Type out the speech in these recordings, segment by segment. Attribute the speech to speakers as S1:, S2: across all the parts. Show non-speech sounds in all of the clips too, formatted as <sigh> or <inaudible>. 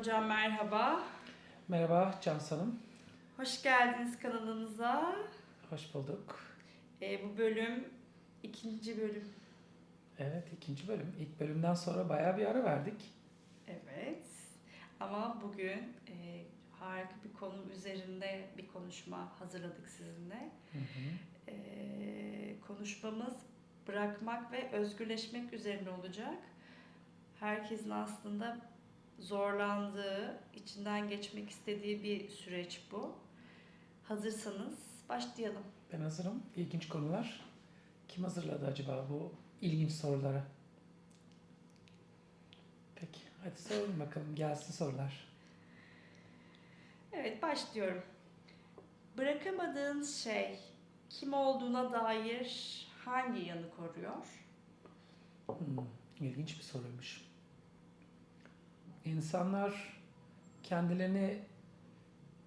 S1: Hocam merhaba.
S2: Merhaba Cansu Hanım.
S1: Hoş geldiniz kanalımıza.
S2: Hoş bulduk.
S1: Ee, bu bölüm ikinci bölüm.
S2: Evet ikinci bölüm. İlk bölümden sonra bayağı bir ara verdik.
S1: Evet. Ama bugün e, harika bir konu üzerinde bir konuşma hazırladık sizinle.
S2: Hı hı.
S1: Ee, konuşmamız bırakmak ve özgürleşmek üzerine olacak. Herkesin aslında zorlandığı, içinden geçmek istediği bir süreç bu. Hazırsanız başlayalım.
S2: Ben hazırım. İlginç konular. Kim hazırladı acaba bu ilginç soruları? Peki hadi sorun bakalım gelsin sorular.
S1: Evet başlıyorum. Bırakamadığınız şey kim olduğuna dair hangi yanı koruyor?
S2: Hmm, ilginç bir soruymuş. İnsanlar kendilerine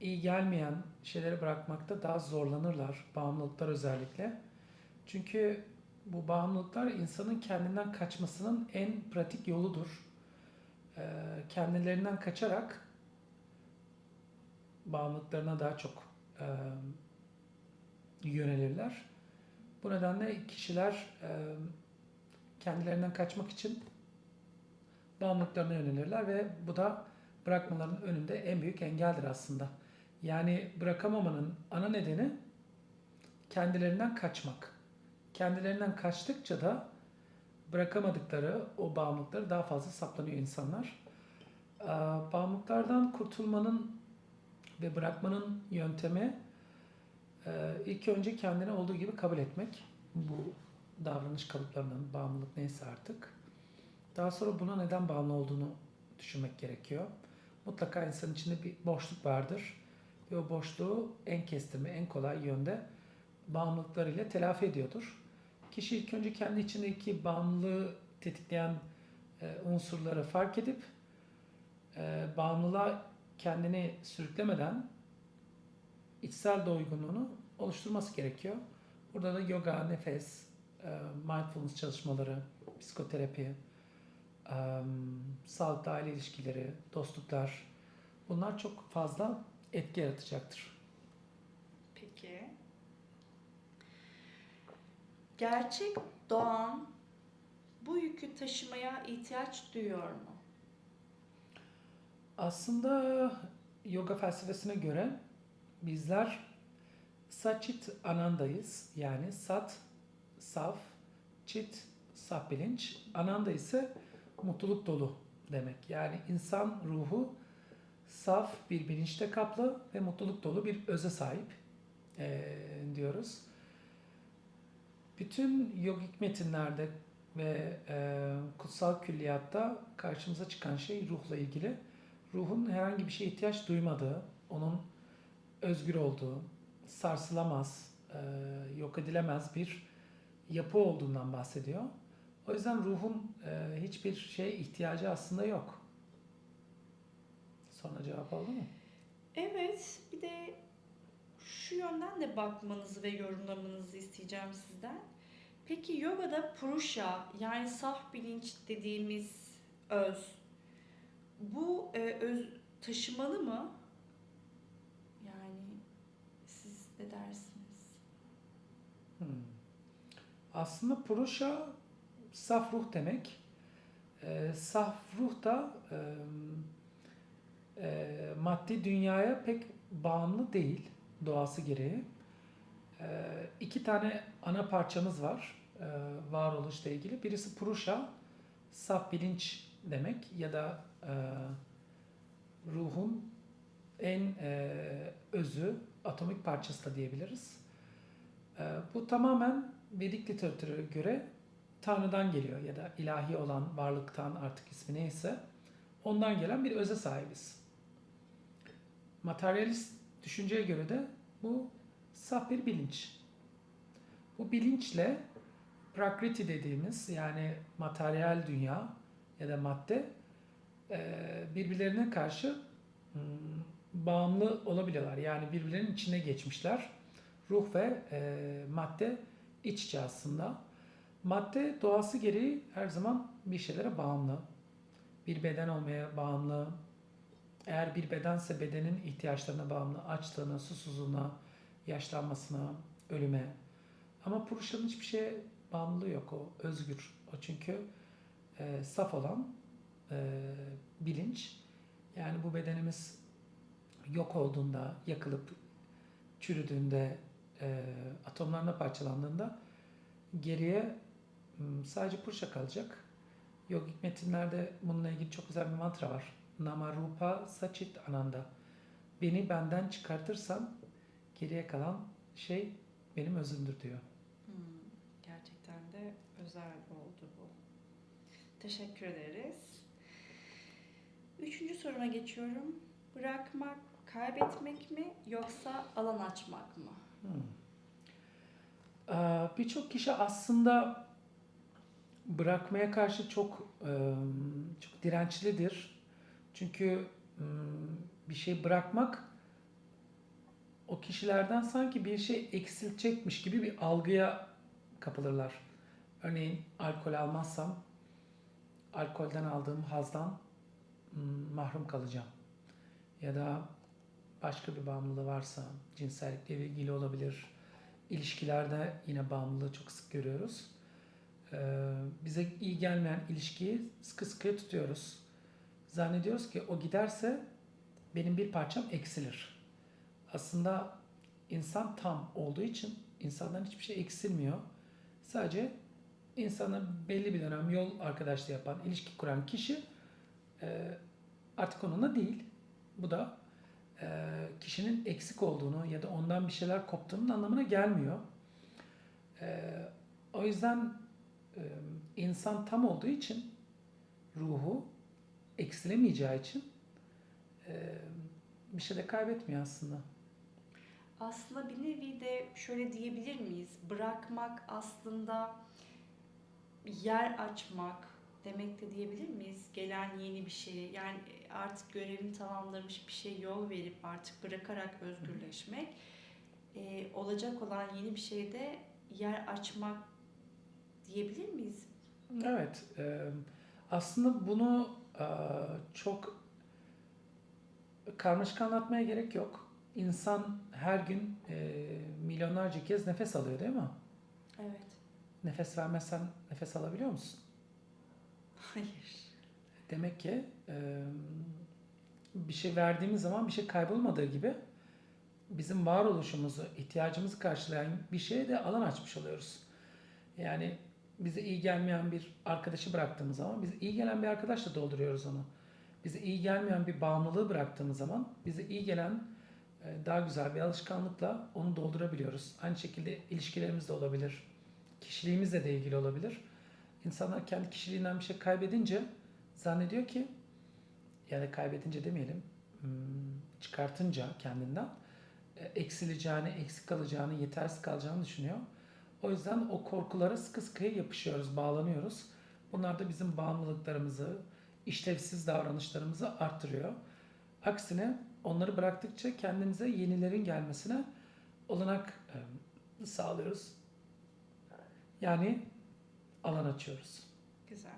S2: iyi gelmeyen şeyleri bırakmakta daha zorlanırlar. Bağımlılıklar özellikle. Çünkü bu bağımlılıklar insanın kendinden kaçmasının en pratik yoludur. Ee, kendilerinden kaçarak bağımlılıklarına daha çok yönelirler. Bu nedenle kişiler kendilerinden kaçmak için bağımlılıklarına yönelirler ve bu da bırakmalarının önünde en büyük engeldir aslında. Yani bırakamamanın ana nedeni kendilerinden kaçmak. Kendilerinden kaçtıkça da bırakamadıkları o bağımlılıkları daha fazla saplanıyor insanlar. Ee, Bağımlılıklardan kurtulmanın ve bırakmanın yöntemi e, ilk önce kendini olduğu gibi kabul etmek. Bu davranış kalıplarının bağımlılık neyse artık. Daha sonra buna neden bağımlı olduğunu düşünmek gerekiyor. Mutlaka insanın içinde bir boşluk vardır. Ve o boşluğu en kestirme, en kolay yönde bağımlılıklarıyla telafi ediyordur. Kişi ilk önce kendi içindeki bağımlılığı tetikleyen e, unsurları fark edip e, bağımlılığa kendini sürüklemeden içsel doygunluğunu oluşturması gerekiyor. Burada da yoga, nefes, e, mindfulness çalışmaları, psikoterapi, sağlıklı aile ilişkileri, dostluklar bunlar çok fazla etki yaratacaktır.
S1: Peki. Gerçek doğan bu yükü taşımaya ihtiyaç duyuyor mu?
S2: Aslında yoga felsefesine göre bizler Satchit Ananda'yız. Yani Sat, saf, Chit, saf bilinç. Ananda ise mutluluk dolu demek. Yani insan ruhu saf bir bilinçte kaplı ve mutluluk dolu bir öze sahip eee, diyoruz. Bütün yogik metinlerde ve eee, kutsal külliyatta karşımıza çıkan şey ruhla ilgili. Ruhun herhangi bir şeye ihtiyaç duymadığı, onun özgür olduğu, sarsılamaz, eee, yok edilemez bir yapı olduğundan bahsediyor. O yüzden ruhun eee, hiçbir şeye ihtiyacı aslında yok. Sonra cevap oldu mu?
S1: Evet, bir de şu yönden de bakmanızı ve yorumlamanızı isteyeceğim sizden. Peki yogada purusha yani saf bilinç dediğimiz öz bu e, öz taşımalı mı? Yani siz ne dersiniz?
S2: Hmm. Aslında Purusha saf ruh demek. Ee, saf ruh da e, e, maddi dünyaya pek bağımlı değil doğası gereği. E, iki tane ana parçamız var e, varoluşla ilgili. Birisi Purusha, saf bilinç demek ya da e, ruhun en e, özü, atomik parçası da diyebiliriz. E, bu tamamen Vedik literatüre göre Tanrı'dan geliyor ya da ilahi olan varlıktan artık ismi neyse ondan gelen bir öze sahibiz. Materyalist düşünceye göre de bu saf bir bilinç. Bu bilinçle prakriti dediğimiz yani materyal dünya ya da madde e, birbirlerine karşı hmm, bağımlı olabiliyorlar. Yani birbirlerinin içine geçmişler. Ruh ve e, madde iç içe aslında. Madde doğası gereği her zaman bir şeylere bağımlı. Bir beden olmaya bağımlı, Eğer bir bedense bedenin ihtiyaçlarına bağımlı, açlığına, susuzluğuna, yaşlanmasına, ölüme. Ama Puruşa'nın hiçbir şeye bağımlılığı yok. O özgür. O çünkü e, saf olan e, bilinç. Yani bu bedenimiz yok olduğunda, yakılıp çürüdüğünde, e, atomlarına parçalandığında geriye sadece Puruşa kalacak. Yogik metinlerde bununla ilgili çok güzel bir mantra var. Namarupa Sachit Ananda. Beni benden çıkartırsan geriye kalan şey benim özümdür diyor.
S1: Hmm, gerçekten de özel oldu bu. Teşekkür ederiz. Üçüncü soruma geçiyorum. Bırakmak, kaybetmek mi yoksa alan açmak mı?
S2: Hmm. Ee, Birçok kişi aslında bırakmaya karşı çok çok dirençlidir. Çünkü bir şey bırakmak o kişilerden sanki bir şey eksiltecekmiş gibi bir algıya kapılırlar. Örneğin alkol almazsam alkolden aldığım hazdan mahrum kalacağım. Ya da başka bir bağımlılığı varsa cinsellikle ilgili olabilir. İlişkilerde yine bağımlılığı çok sık görüyoruz. Ee, bize iyi gelmeyen ilişkiyi sıkı sıkıya tutuyoruz. Zannediyoruz ki o giderse benim bir parçam eksilir. Aslında insan tam olduğu için insandan hiçbir şey eksilmiyor. Sadece insana belli bir dönem yol arkadaşlığı yapan, ilişki kuran kişi e, artık onunla değil. Bu da e, kişinin eksik olduğunu ya da ondan bir şeyler koptuğunun anlamına gelmiyor. E, o yüzden insan tam olduğu için ruhu eksilemeyeceği için bir şey de kaybetmiyor aslında.
S1: Aslında bir nevi de şöyle diyebilir miyiz? Bırakmak aslında yer açmak demek de diyebilir miyiz? Gelen yeni bir şeye yani artık görevini tamamlamış bir şey yol verip artık bırakarak özgürleşmek. Ee, olacak olan yeni bir şeyde yer açmak diyebilir miyiz?
S2: Evet, e, aslında bunu e, çok karmaşık anlatmaya gerek yok. İnsan her gün e, milyonlarca kez nefes alıyor değil mi?
S1: Evet.
S2: Nefes vermezsen nefes alabiliyor musun?
S1: Hayır.
S2: Demek ki bir şey verdiğimiz zaman bir şey kaybolmadığı gibi bizim varoluşumuzu, ihtiyacımızı karşılayan bir şeye de alan açmış oluyoruz. Yani bize iyi gelmeyen bir arkadaşı bıraktığımız zaman bize iyi gelen bir arkadaşla dolduruyoruz onu. Bize iyi gelmeyen bir bağımlılığı bıraktığımız zaman bize iyi gelen e, daha güzel bir alışkanlıkla onu doldurabiliyoruz. Aynı şekilde ilişkilerimiz de olabilir. Kişiliğimizle de ilgili olabilir. İnsanlar kendi kişiliğinden bir şey kaybedince zannediyor ki ya da kaybedince demeyelim hmm, çıkartınca kendinden e, eksileceğini, eksik kalacağını, yetersiz kalacağını düşünüyor. O yüzden o korkulara sıkı sıkıya yapışıyoruz, bağlanıyoruz. Bunlar da bizim bağımlılıklarımızı, işlevsiz davranışlarımızı arttırıyor. Aksine onları bıraktıkça kendimize yenilerin gelmesine olanak e, sağlıyoruz. Yani alan açıyoruz.
S1: Güzel.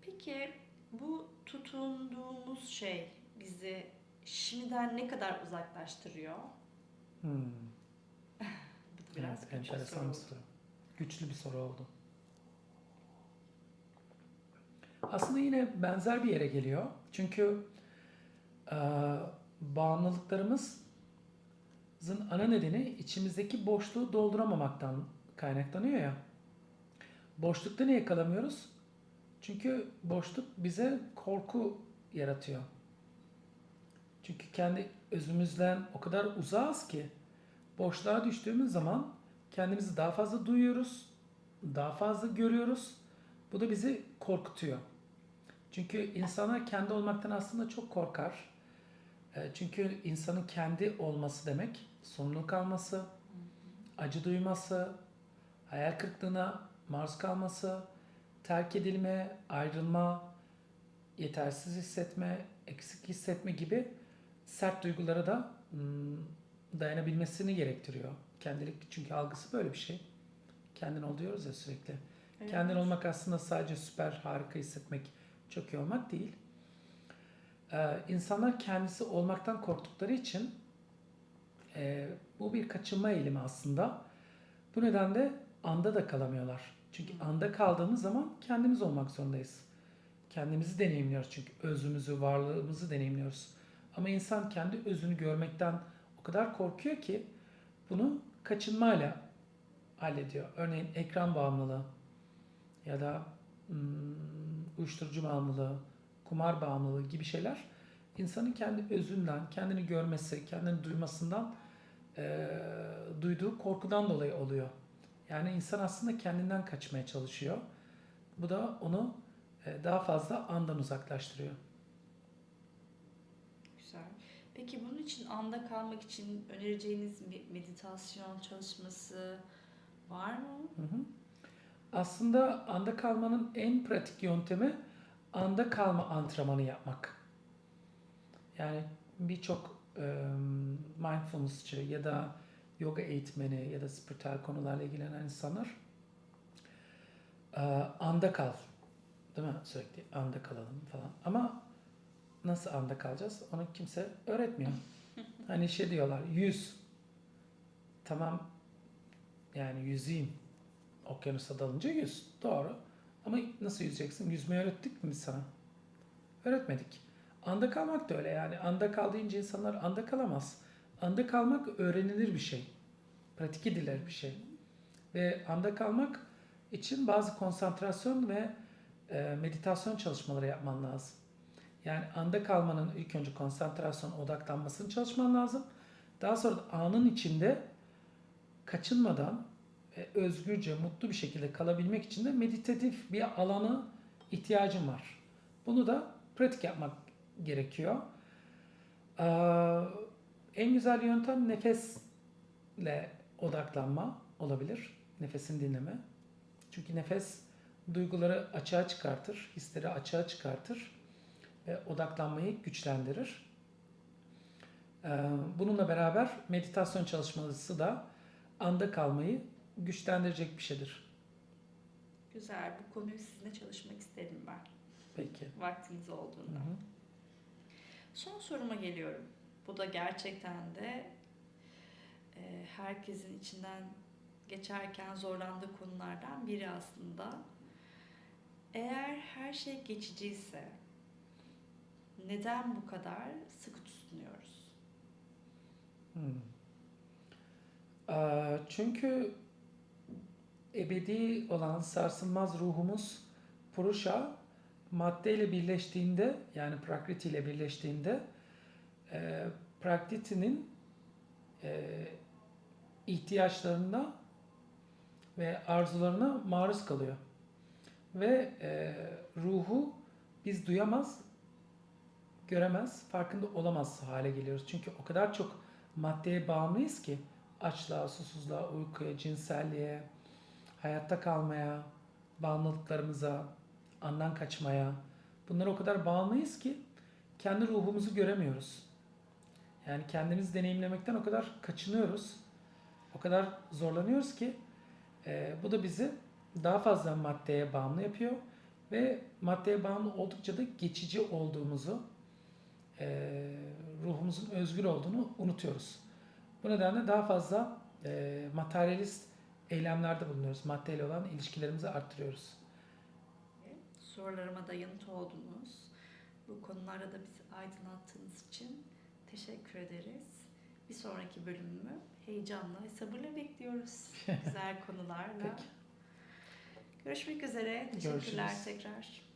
S1: Peki bu tutunduğumuz şey bizi şimdiden ne kadar uzaklaştırıyor?
S2: Hmm.
S1: Biraz
S2: evet,
S1: güçlü
S2: enteresan bir
S1: soru.
S2: Güçlü bir soru oldu. Aslında yine benzer bir yere geliyor. Çünkü e, bağımlılıklarımızın ana nedeni içimizdeki boşluğu dolduramamaktan kaynaklanıyor ya. Boşlukta ne yakalamıyoruz? Çünkü boşluk bize korku yaratıyor. Çünkü kendi özümüzden o kadar uzağız ki boşluğa düştüğümüz zaman kendimizi daha fazla duyuyoruz, daha fazla görüyoruz. Bu da bizi korkutuyor. Çünkü insanlar kendi olmaktan aslında çok korkar. E, Çünkü insanın kendi olması demek sorumluluk alması, acı duyması, hayal kırıklığına maruz kalması, terk edilme, ayrılma, yetersiz hissetme, eksik hissetme gibi sert duygulara da hmm, dayanabilmesini gerektiriyor. Kendilik çünkü algısı böyle bir şey. Kendin ol diyoruz ya sürekli.
S1: Evet.
S2: Kendin olmak aslında sadece süper, harika hissetmek, çok iyi olmak değil. Ee, insanlar kendisi olmaktan korktukları için e, bu bir kaçınma eğilimi aslında. Bu nedenle anda da kalamıyorlar. Çünkü anda kaldığımız zaman kendimiz olmak zorundayız. Kendimizi deneyimliyoruz çünkü özümüzü, varlığımızı deneyimliyoruz. Ama insan kendi özünü görmekten kadar korkuyor ki bunu kaçınmayla hallediyor. Örneğin ekran bağımlılığı ya da hmm, uyuşturucu bağımlılığı, kumar bağımlılığı gibi şeyler insanın kendi özünden, kendini görmesi, kendini duymasından eee, duyduğu korkudan dolayı oluyor. Yani insan aslında kendinden kaçmaya çalışıyor. Bu da onu e, daha fazla andan uzaklaştırıyor.
S1: Peki bunun için anda kalmak için önereceğiniz bir meditasyon çalışması var mı?
S2: Hı hı. Aslında anda kalmanın en pratik yöntemi anda kalma antrenmanı yapmak. Yani birçok e, mindfulnessçı ya da yoga eğitmeni ya da spiritüel konularla ilgilenen insanlar e, anda kal. Değil mi? Sürekli anda kalalım falan. Ama nasıl anda kalacağız? Onu kimse öğretmiyor. <laughs> Hani şey diyorlar, yüz. Tamam yani yüzeyim. Okyanusa dalınca yüz. Doğru. Ama nasıl yüzeceksin? Yüzmeyi öğrettik mi sana? Öğretmedik. Anda kalmak da öyle yani. Anda kal deyince insanlar anda kalamaz. Anda kalmak öğrenilir bir şey. Pratik edilir bir şey. Ve anda kalmak için bazı konsantrasyon ve e, meditasyon çalışmaları yapman lazım. Yani anda kalmanın ilk önce konsantrasyon, odaklanmasını çalışman lazım. Daha sonra da anın içinde kaçınmadan ve özgürce, mutlu bir şekilde kalabilmek için de meditatif bir alana ihtiyacın var. Bunu da pratik yapmak gerekiyor. Ee, en güzel yöntem nefesle odaklanma olabilir. Nefesini dinleme. Çünkü nefes duyguları açığa çıkartır, hisleri açığa çıkartır odaklanmayı güçlendirir. Ee, Bununla beraber meditasyon çalışması da anda kalmayı güçlendirecek bir şeydir.
S1: Güzel. Bu konuyu sizinle çalışmak isterim ben.
S2: Peki.
S1: Vaktiniz
S2: Hı
S1: olduğunda.
S2: hı.
S1: Son soruma geliyorum. Bu da gerçekten de e, herkesin içinden geçerken zorlandığı konulardan biri aslında. Eğer her şey geçiciyse neden bu kadar sıkı tutunuyoruz?
S2: Hmm. Ee, Çünkü ebedi olan sarsılmaz ruhumuz Purusha maddeyle birleştiğinde yani Prakriti ile birleştiğinde e, Prakriti'nin e, ihtiyaçlarına ve arzularına maruz kalıyor. Ve e, ruhu biz duyamaz, göremez, farkında olamaz hale geliyoruz. Çünkü o kadar çok maddeye bağımlıyız ki açlığa, susuzluğa, uykuya, cinselliğe, hayatta kalmaya, bağımlılıklarımıza, andan kaçmaya. Bunlara o kadar bağımlıyız ki kendi ruhumuzu göremiyoruz. Yani kendimizi deneyimlemekten o kadar kaçınıyoruz. O kadar zorlanıyoruz ki e, bu da bizi daha fazla maddeye bağımlı yapıyor ve maddeye bağımlı oldukça da geçici olduğumuzu, e, ruhumuzun özgür olduğunu unutuyoruz. Bu nedenle daha fazla e, materyalist eylemlerde bulunuyoruz. Maddeyle olan ilişkilerimizi arttırıyoruz.
S1: Sorularıma da yanıt oldunuz. Bu konularda da bizi aydınlattığınız için teşekkür ederiz. Bir sonraki bölümümü heyecanla ve sabırla bekliyoruz. <laughs> Güzel konularla.
S2: Peki.
S1: Görüşmek üzere. Teşekkürler
S2: Görüşürüz.
S1: tekrar.